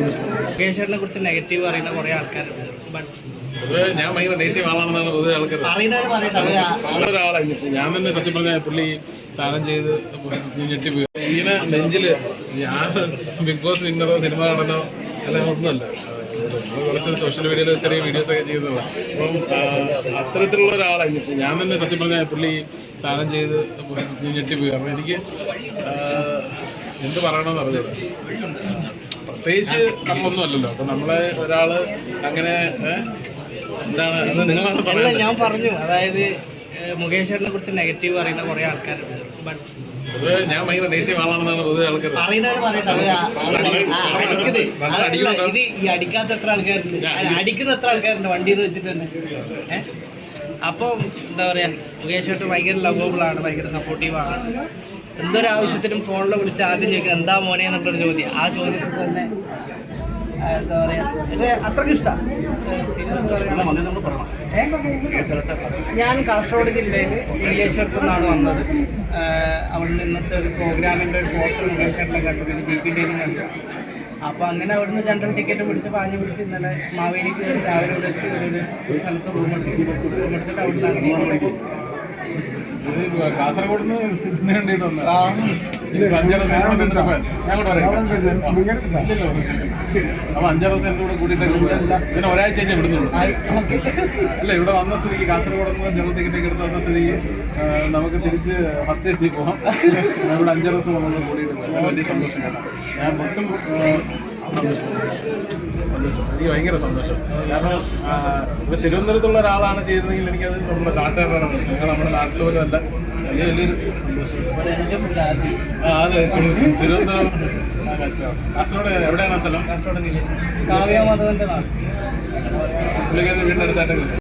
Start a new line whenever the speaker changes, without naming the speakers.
മുകേഷേട്ടനെ കുറിച്ച് നെഗറ്റീവ് പറയുന്ന കുറെ ആൾക്കാരുണ്ട്. ബട്ട്
ഞാൻ ഭയങ്കര നെഗറ്റീവ് ആളാണെന്നാണ് പൊതുവെ ആൾക്കാർ
പറയുന്നവർ പറയട്ടെ
ഒരാളാണ് ഞാൻ തന്നെ സത്യം പറഞ്ഞ പുള്ളി സാധനം ചെയ്ത് ഞെട്ടി പോയി ഇങ്ങനെ നെഞ്ചിൽ ഞാൻ ബിഗ് ബോസ് വിന്നറോ സിനിമ കാണാനോ അല്ല ഒന്നുമല്ല. കുറച്ച് സോഷ്യൽ മീഡിയയിൽ ചെറിയ വീഡിയോസ് ഒക്കെ ചെയ്യുന്നതാണ് അപ്പം അത്തരത്തിലുള്ള ഒരാളാണ് ഞാൻ തന്നെ സത്യം പറഞ്ഞ പുള്ളി സാധനം ചെയ്ത് ഞെട്ടി പോയി കാരണം എനിക്ക് എന്ത് പറയണമെന്ന് അറിയില്ല പ്രത്യേകിച്ച് നമ്മളൊന്നും അല്ലല്ലോ. അപ്പൊ നമ്മളെ ഒരാൾ അങ്ങനെ എന്താണ് നിങ്ങളാണ് പറയുന്നത്
ഞാൻ പറഞ്ഞു. അതായത് മുകേഷേട്ടനെ കുറിച്ച് നെഗറ്റീവ് പറയുന്ന കുറെ ആൾക്കാരുണ്ട്. ബട്ട്
ഞാൻ ഭയങ്കര നെഗറ്റീവ് ആളാണെന്നാണ് പൊതുവെ ആൾക്കാർ?
ഇത് ഈ അടിക്കാത്ത എത്ര ആൾക്കാരുണ്ട്? അടിക്കുന്ന എത്ര ആൾക്കാരുണ്ട് വണ്ടിയിൽ വെച്ചിട്ട് തന്നെ? ഏഹ് അപ്പം എന്താ പറയുക മുകേഷ് ഏട്ടൻ ഭയങ്കര ലവബിൾ ആണ് ഭയങ്കര സപ്പോർട്ടീവ് ആണ്. എന്തൊരു ആവശ്യത്തിനും ഫോണിൽ വിളിച്ച് ആദ്യം ചോദിക്കുന്നത് എന്താ മോനെ? എന്നുള്ളൊരു ചോദ്യം. ആ ചോദ്യത്തിൽ തന്നെ എന്താ പറയുക അത്രയ്ക്ക് ഇഷ്ടമാണ് ഞാൻ കാസർഗോഡ് ജില്ലയിൽ മുകേശ്വരത്തു നിന്നാണ് വന്നത്. അവിടെ നിന്നത്തെ ഒരു പ്രോഗ്രാമിന്റെ ഒരു പോസ്റ്റർ മുകേശ്വരനെ കണ്ടു പിന്നെ ജി പി ഡിയിലും കണ്ടു. അപ്പോൾ അങ്ങനെ അവിടുന്ന് ജനറൽ ടിക്കറ്റ് പിടിച്ച് പാഞ്ഞ് പിടിച്ച് ഇന്നലെ മാവേലിക്ക് കയറി രാവിലെ ഇവിടെ എത്തി. ഒരു സ്ഥലത്ത് റൂം എടുത്തു. റൂം എടുത്തിട്ട് അവിടെ നിന്ന്
ഇത് കാസർഗോഡ് നിന്ന്. ഇല്ലല്ലോ. അപ്പൊ അഞ്ചര സെന്റ് കൂടെ കൂട്ടിയിട്ട് പിന്നെ ഒരാഴ്ച കഴിഞ്ഞ് വിടുന്നുള്ളൂ. അല്ല ഇവിടെ വന്ന സ്ഥിതിക്ക് കാസർഗോഡ് നിന്ന് ജനറൽ ടിക്കറ്റ് എടുത്ത് വന്ന സ്ഥിതിക്ക് നമുക്ക് തിരിച്ച് ഫസ്റ്റ് എ സി പോകാം ഇവിടെ അഞ്ചര ദിവസം നമ്മൾ കൂടിയിട്ടുണ്ട് അതിന് വലിയ സന്തോഷം കേട്ടോ. ഞാൻ ആ, സന്തോഷം സന്തോഷം എനിക്ക് ഭയങ്കര സന്തോഷം. കാരണം ഇപ്പൊ തിരുവനന്തപുരത്തുള്ള ഒരാളാണ് ചെയ്തതെങ്കിൽ എനിക്കത് നമ്മുടെ നാട്ടുകാരാണ് നിങ്ങൾ നമ്മുടെ നാട്ടിൽ പോലും അല്ല. വലിയ വലിയൊരു സന്തോഷം. ആ അതെ തിരുവനന്തപുരം കാസർഗോഡ് എവിടെയാണ് ആ സ്ഥലം?
കാസർഗോഡ് കാവ്യ മാധവന്റെ നാട്.
പുള്ളിക്കാരുടെ വീടിനടുത്തായിട്ട്